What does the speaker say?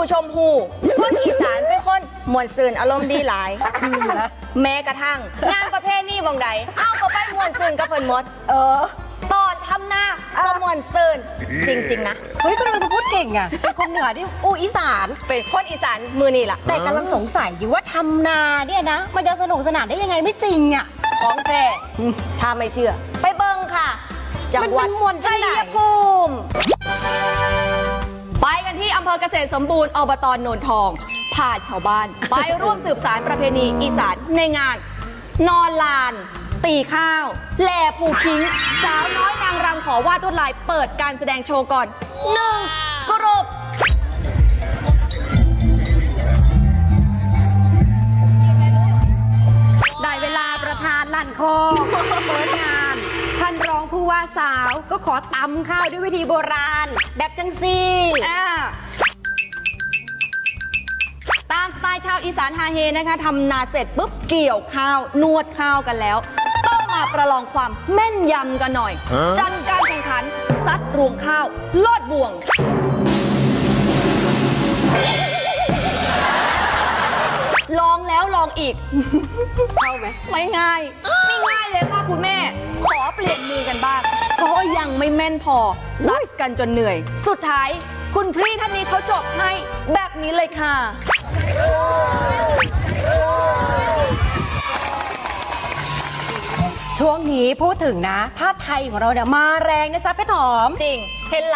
ผู้ชมหูคนอีสานเป็นคนมวนซื่นอารมณ์ดีหลายคือนะแม้กระทั่ง งานประเภทนี้บองใดเอาก็ไปมวนซื่นกับเพิ่นหมด เออ ตอนทำหน้าก็มวนซื่นจริง ๆ นะ เฮ้ยก็ทำไมคุณพูดเก่งอะเป็นคนเหนือที่อู้อีสาน เป็นคนอีสานมือนี่ล่ะ แต่กำลังสงสัยอยู่ว่าทำนาเนี่ยนะ มันจะสนุกสนานได้ยังไงไม่จริงอะ ของแท้ถ้าไม่เชื่อ ไปเบิ่งค่ะจังหวัดมันม่วนจัชังไหน ยภูมิไปกัน ที่อำเภอเกษตรสมบูรณ์อบตโนนทอง พาชาวบ้าน ไปร่วมสืบสารประเพณีอีสานในงาน นอนลาน ตีข้าวแหล่ผูคิง สาวน้อยนางรำขอวาดลวดลายเปิดการแสดงโชว์ก่อนหนึ่งกรุบได้เวลาประธานลั่นคงเปิดงาน ท่านรองผู้ว่าสาวก็ขอตำข้าวด้วยวิธีโบราณ แบบจังซี่ ชาวอีสานฮาเฮนะคะทำนาเสร็จปุ๊บเกี่ยวข้าวนวดข้าวกันแล้ว ต้องมาประลองความแม่นยำกันหน่อย จันการแข่งขันซัดรวงข้าวลอดบ่วง ลองแล้วลองอีก เข้าไหมไม่ง่าย ไม่ง่ายเลยค่ะคุณแม่ ขอเปลี่ยนมือกันบ้างเพราะว่ายังไม่แม่นพอซัดกันจนเหนื่อย สุดท้ายคุณพี่ท่านนี้เขาจบให้แบบนี้เลยค่ะ ช่วงนี้พูดถึงนะ ผ้าไทยของเราเนี่ยมาแรงนะจ๊ะเพชรหอม จริงเห็นหลาย